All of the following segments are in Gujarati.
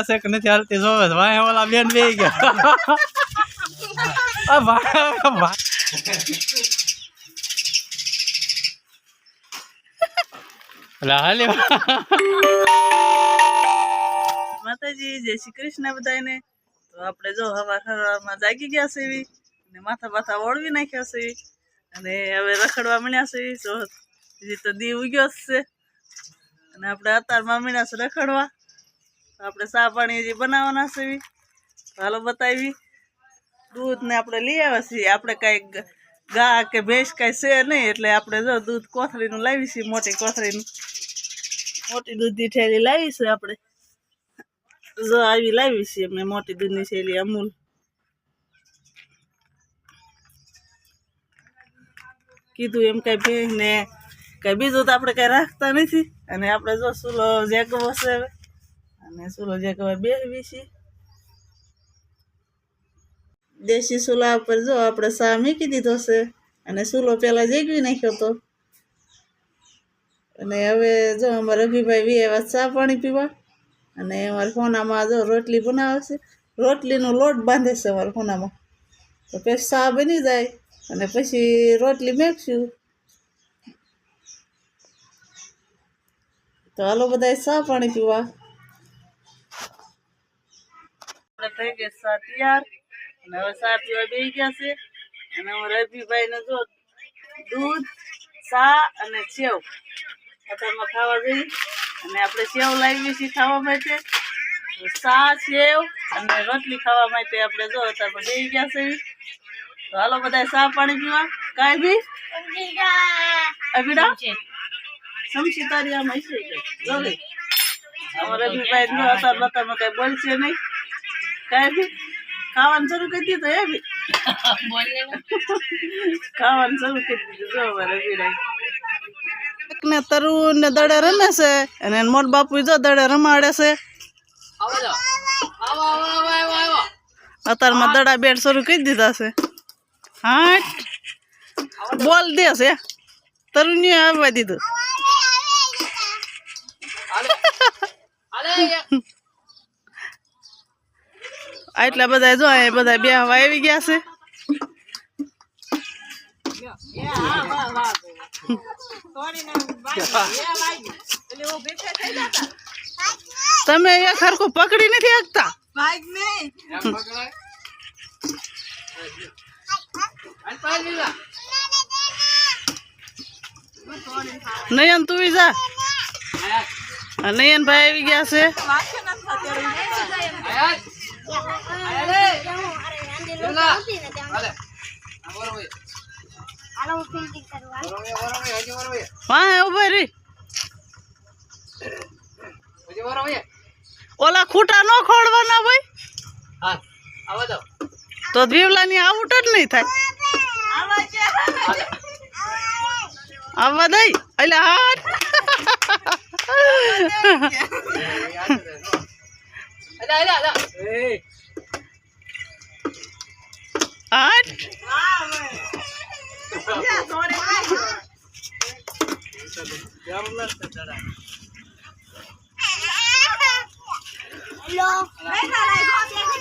હાલે છે કે નથી હાલતી જોવે. વાંહે ઓલા બેન બે ગયા. આ ભાઈ ભાઈ અલા હાલે. માતાજી, જય શ્રી કૃષ્ણ બધાને તો આપણે જો હવાર હવારમાં જાગી ગયા છે એવી, અને માથા બાથા ઓળવી નાખ્યા છે અને હવે રખડવા મળ્યા છે જો, હજી તો દી ઉગ્યો જ છે. અને આપણે અત્યારમાં મળ્યા છે રખડવા. આપણે ચા પાણી હજી બનાવવાના છે હાલો બતાવી. દૂધ ને આપણે લઈ આવ્યા છીએ. આપણે કાંઈ ગા કે ભેંસ કાંઈ છે નહીં, એટલે આપણે જો દૂધ કોથળીનું લાવી છીએ, મોટી કોથળીનું. મોટી દૂધની થેલી લાવી છે આપણે. જો આવી લાવી છે અમે મોટી દૂધની થેલી અમૂલ. કીધું એમ કઈ ભેંસ ને કઈ બીજું તો આપણે કઈ રાખતા નથી. અને આપણે જો સુલો જેગવો છે અને સુલો જેગવા બેસવી છે દેશી સુલા ઉપર જો આપણે સા મૂકી દીધો છે અને સુલો પહેલાં જેગવી નાખ્યો તો. અને હવે જો અમારા રવિભાઈ વી એવા ચા પાણી પીવા અને અમારા ફોનામાં જો રોટલી બનાવે છે. રોટલીનો લોટ બાંધે છે અમારા ફોનામાં તો પછી ચા બની જાય અને પછી રોટલી મેકશું. તો હાલો બધા ચા પાણી પીવા આપણે થઈ ગઈ સા તૈયાર અને હવે ચા પીવા બેસી ગયા છે. અને અમારા રવિભાઈને જો દૂધ સા અને સેવ અત્યારમાં ખાવા જઈ અને આપણે સેવ લાવી છીએ ખાવા માટે. સા સેવ અને રોટલી ખાવા માટે આપણે જો અત્યારમાં બેસી ગયા છે. તો હાલો બધા સા પાણી પીવા. કાંઈ બી અભિડા? સમસી તારી આમ હશે અમારે અભિભાઈ અત્યારમાં અત્યાર બતામાં કઈ બોલશે નહીં. કાંઈ બી ખાવાનું શરૂ કરી દીધું એ બી ખાવાનું શરૂ કરી દીધું જો મારે બીરાય ને તરુણ ને દડે રમે છે અને મોટ બાપુ જો દડે રમાડે છે અત્યારમાં દડા બેટ શરૂ કરી દીધા છે હા બોલ દે છે તરુણ આવવા દીધું આટલા બધા જો એ બધા બે હવા આવી ગયા છે. તમે એ ખરખું પકડી નથી શકતા નયન, તું જા. નયન ભાઈ આવી ગયા છે. ઓલા ખૂટા નો ખોડવાના ભાઈ? તો દીવલાની આઉટ જ નહીં થાય. આવવા દઈ. એટલે હાથ હાથ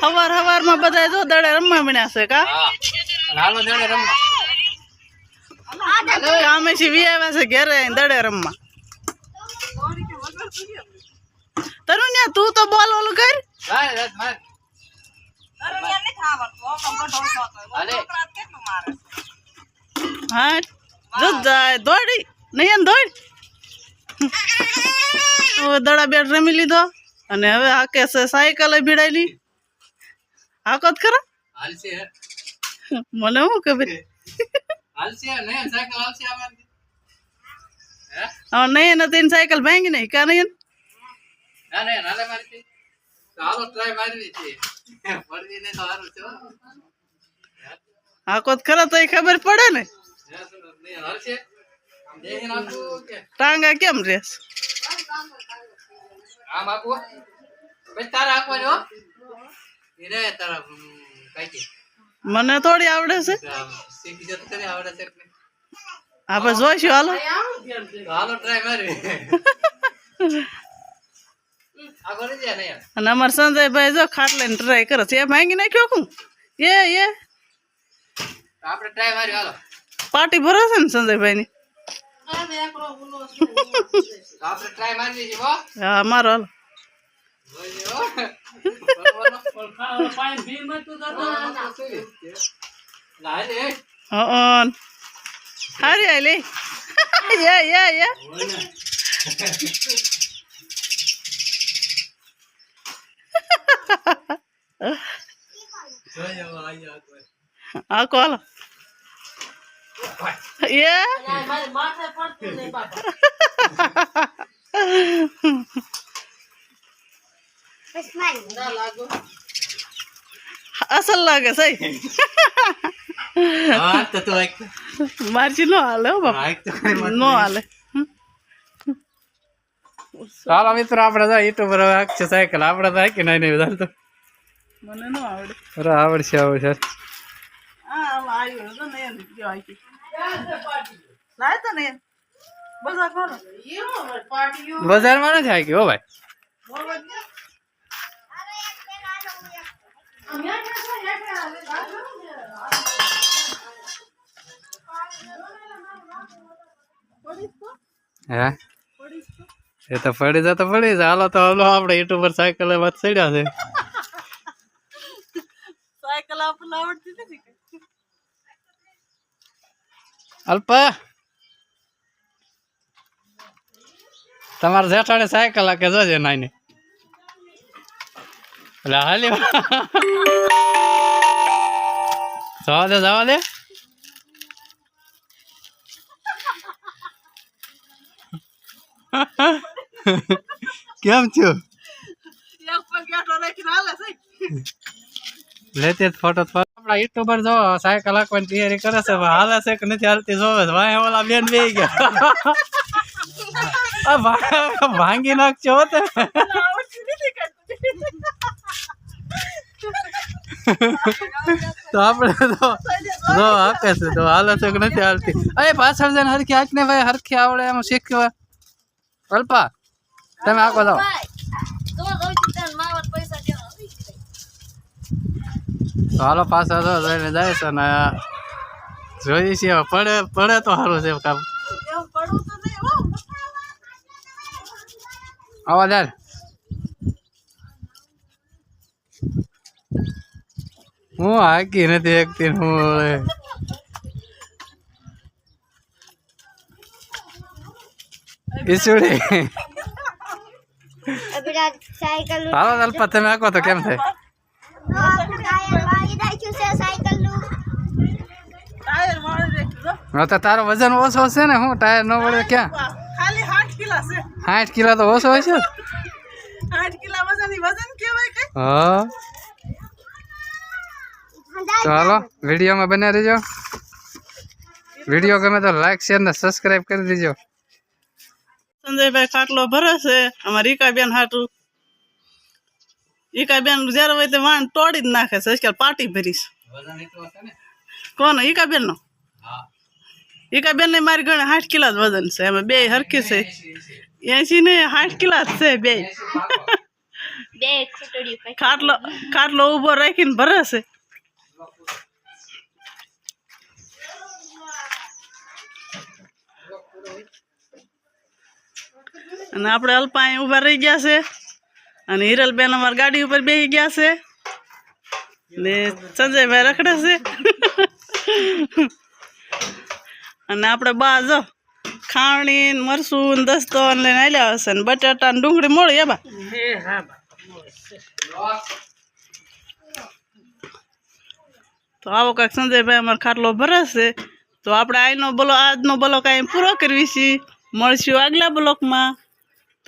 હવાર હવારમાં બધા જો દડે રમવા મળ્યા છે કા? કામે થી વી આવ્યા છે ઘેરે દડે રમવા. તરુણ્યા તું તો બોલ ઓલું કર. હા જો જાય દોડી. નહીં દોડ. દડા બેટ રમી લીધો. અને હવે હાકે છે સાયકલ ભીડાયેલી. હાકો જ ખરા મને શું ખબર નહીં નથી સાયકલ ભાંગી નહીં કા નહીં હાકો કોત ખરા તો એ ખબર પડે ને? ટાંગા કેમ રેસ આમ આપવું પછી તારા આપવાનું રે તારા હમ, કઈ મને થોડી આવડે છે? શીખી જતો કરી આવડે છે આપણે જોઈશું હાલો. તો હાલો ટ્રાય મારી આગળ રહી જાય ને યાર અને અમારા સંજયભાઈ જો ખાટલે ટ્રાય કરે છે. એ ભાંગી નાખ્યો કું એ એ. આપણે ટ્રાય મારી હાલો. પાર્ટી ભરો છે ને સંજયભાઈની? તો આપણે ટ્રાય મારી દઈએ હો. હા મારો હાલો. હારી આલી યા યા યા. આ કોલ. એ? અસલ લાગે સહી હા તો એક. મારજી નો હાલે બાપા. નો હાલે. ચાલો મિત્રો આપણે તો યુટ્યુબર હવે છે સાયકલ આપણે તો કે નહીં નહીં વધારે તો મને ન આવડે. અરે આવડશે આવડશે. બજારમાં નથી હાંકી હો ભાઈ. હે? એ તો પડી જાય તો પડી જાય હાલો તો હાલો આપણે યુટ્યુબર સાયકલ વાત ચડ્યા છે. સાયકલ આપણને આવડતી નથી કે? અલ્પા. તમારે જેઠાડે સાયકલ આ કે જોજે નાની? એટલે હાલી જવા દે જવા દે. કેમ છું એક છો. લેતે ફોટો આપણા યુટ્યુબર જો સાયકલ હાંકવાની તૈયારી કરે છે હાલે છે કે નથી હાલતી જોવે છે ઓલા બેન બે ગયા. ભાંગી નાખજો તે આપણે તો જો આપે છે તો હાલે છે કે નથી હાલતી. અરે પાછળ જઈને હરખી હાંકને ભાઈ હરખી આવડે એમ શીખવા અલ્પા. તમે આ જાઓ તો હાલો પાછા તો જઈને જાય છે ને જોઈએ છીએ પડે પડે તો સારું છે કામ. આવા યાર હું હાકી નથી એકતી હું. ઈસુડી. સાયકલ હાલો તમે આખો તો કેમ થાય હા તો તારો વજન ઓછો છે ને હું ટાયર ન વળે ક્યાં ખાલી કિલા છે સાઠ કિલો તો ઓછો હોય છે કિલા વજન ઈ વજન કેવાય કઈ હા તો વિડીયોમાં બન્યા રહેજો વીડિયો ગમે તો લાઈક શેર ને સબસ્ક્રાઇબ કરી દેજો સંજયભાઈ ખાટલો ભરે છે. અમારી ઈકાબેન હાટું. ઈકાબેન જ્યારે હોય તે વાણ તોડી જ નાખે છે. આજકાલ પાટી ભરીશ વજન એટલું હશે કોનો ઈકાબેન નો ઈકાબેન ને મારી ગણે સાઠ કિલા જ વજન છે. અમે બે હરખી છે. એસી ને સાઠ કિલા જ છે બે. બે ખાટલો ખાટલો ઊભો રાખીને ભરે છે. અને આપણે અલ્પા અહીં ઊભા રહી ગયા છે. અને હિરલબેન અમારી ગાડી ઉપર બેસી ગયા છે. ને સંજયભાઈ રખડે છે. અને આપણે બા જો ખાવણી ને મરસું દસ્તો લઈને આવ્યા હશે ને બટાટા ને ડુંગળી મળી એ બા? તો આવો કાંઈક સંજયભાઈ અમારો ખાટલો ભરે છે. તો આપણે આજનો બોલો આજનો બોલો કાંઈ પૂરો કરવી છીએ મળશું આગલા બ્લોકમાં.